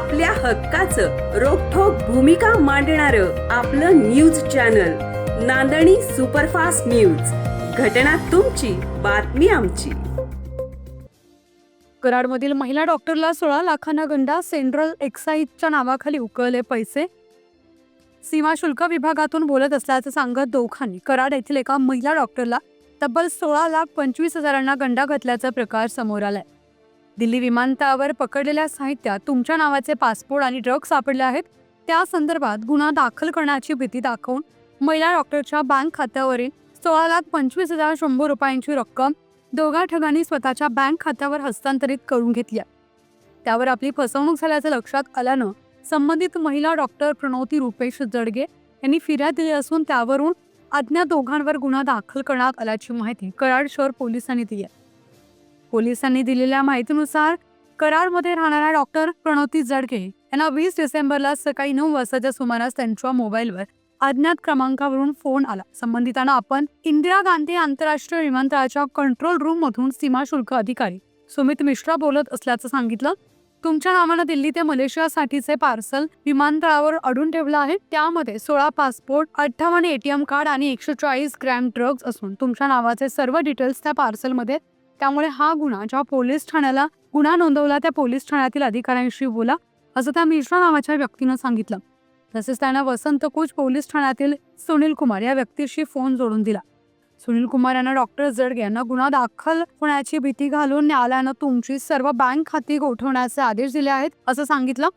आपल्या हक्काचं रोखोक भूमिका मांडणार आपलं news channel Nandani superfast news. घटना तुमची बातमी आमची. कराडमधील महिला डॉक्टरला सोळा लाखांना गंडा सेंट्रल एक्साईजच्या नावाखाली उकळले पैसे. सीमा शुल्क विभागातून बोलत असल्याचं सांगत दोघांनी कराड येथील एका महिला डॉक्टरला तब्बल सोळा लाख पंचवीस हजारांना गंडा घातल्याचा प्रकार समोर आलाय. दिल्ली विमानतळावर पकडलेल्या साहित्यात तुमच्या नावाचे पासपोर्ट आणि ड्रग सापडले आहेत. त्या संदर्भात गुन्हा दाखल करण्याची भीती दाखवून महिला डॉक्टरच्या बँक खात्यावरील सोळा लाख पंचवीस हजार शंभर रुपयांची रक्कम दोघा ठगांनी स्वतःच्या बँक खात्यावर हस्तांतरित करून घेतल्या त्यावर आपली फसवणूक झाल्याचं लक्षात आल्यानं संबंधित महिला डॉक्टर प्रणवती रुपेश जडगे यांनी फिर्याद दिली असून त्यावरून अज्ञात दोघांवर गुन्हा दाखल करण्यात आल्याची माहिती कराड शहर पोलिसांनी दिली आहे. पोलिसांनी दिलेल्या माहितीनुसार कराडमध्ये राहणाऱ्या डॉक्टर प्रणोती जडगे यांना वीस डिसेंबरला सकाळी नऊ वाजताच्या सुमारास त्यांच्या मोबाईलवर अज्ञात क्रमांकावरून फोन आला. संबंधितांना आपण इंदिरा गांधी आंतरराष्ट्रीय विमानतळाच्या कंट्रोल रूम मधून सीमा शुल्क अधिकारी सुमित मिश्रा बोलत असल्याचं सांगितलं. तुमच्या नावानं दिल्ली ते मलेशियासाठीचे पार्सल विमानतळावर अडून ठेवलं आहे. त्यामध्ये सोळा पासपोर्ट अठ्ठावन्न एटीएम कार्ड आणि एकशे चाळीस ग्रॅम ड्रग्ज असून तुमच्या नावाचे सर्व डिटेल्स त्या पार्सलमध्ये त्यामुळे हा गुन्हा ज्या पोलीस ठाण्याला गुन्हा नोंदवला त्या पोलीस ठाण्यातील अधिकाऱ्यांशी बोला असं त्या मिश्रा नावाच्या व्यक्तीनं सांगितलं. तसेच त्यांना वसंत कोच पोलीस ठाण्यातील सुनील कुमार या व्यक्तीशी फोन जोडून दिला. सुनील कुमार यांना डॉक्टर जडगे यांना गुन्हा दाखल होण्याची भीती घालून न्यायालयानं तुमची सर्व बँक खाती गोठवण्याचे आदेश दिले आहेत असं सांगितलं.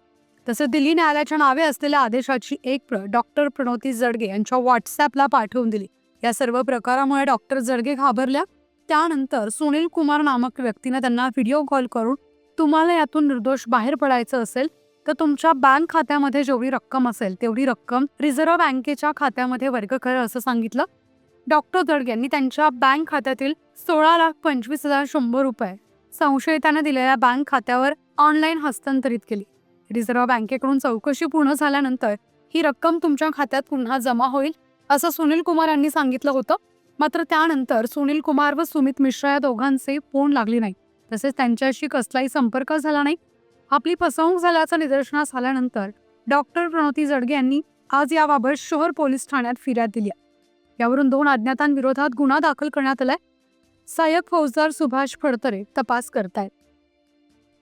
तसं दिल्ली न्यायालयाच्या नावे असलेल्या आदेशाची एक प्रत डॉक्टर प्रणोती जडगे यांच्या व्हॉट्सअपला पाठवून दिली. या सर्व प्रकारामुळे डॉक्टर जडगे घाबरल्या. त्यानंतर सुनील कुमार नामक व्यक्तीने त्यांना व्हिडिओ कॉल करून तुम्हाला यातून निर्दोष बाहेर पडायचं असेल तर तुमच्या बँक खात्यामध्ये जेवढी रक्कम असेल तेवढी रक्कम रिझर्व्ह बँकेच्या खात्यामध्ये वर्ग करा असं सांगितलं. डॉक्टर जडगे यांनी त्यांच्या बँक खात्यातील सोळा लाख पंचवीस हजार शंभर रुपये संशयितानं दिलेल्या बँक खात्यावर ऑनलाईन हस्तांतरित केली. रिझर्व्ह बँकेकडून चौकशी पूर्ण झाल्यानंतर ही रक्कम तुमच्या खात्यात पुन्हा जमा होईल असं सुनील कुमार यांनी सांगितलं होतं. मात्र त्यानंतर सुनील कुमार व सुमित मिश्रा या दोघांचे फोन लागले नाही तसेच त्यांच्याशी कसलाही संपर्क झाला नाही. आपली फसवणूक झाल्याचं निदर्शनास आल्यानंतर डॉक्टर प्रणोती जडगे यांनी आज याबाबत शहर पोलीस ठाण्यात फिर्याद दिली यावरून दोन अज्ञातांविरोधात गुन्हा दाखल करण्यात आलाय. सहाय्यक फौजदार सुभाष फडतरे तपास करतायत.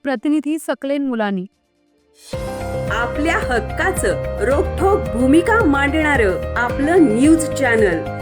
प्रतिनिधी सकलेन मुलानी. आपल्या हक्काचं रोखोक भूमिका मांडणार आपलं news channel.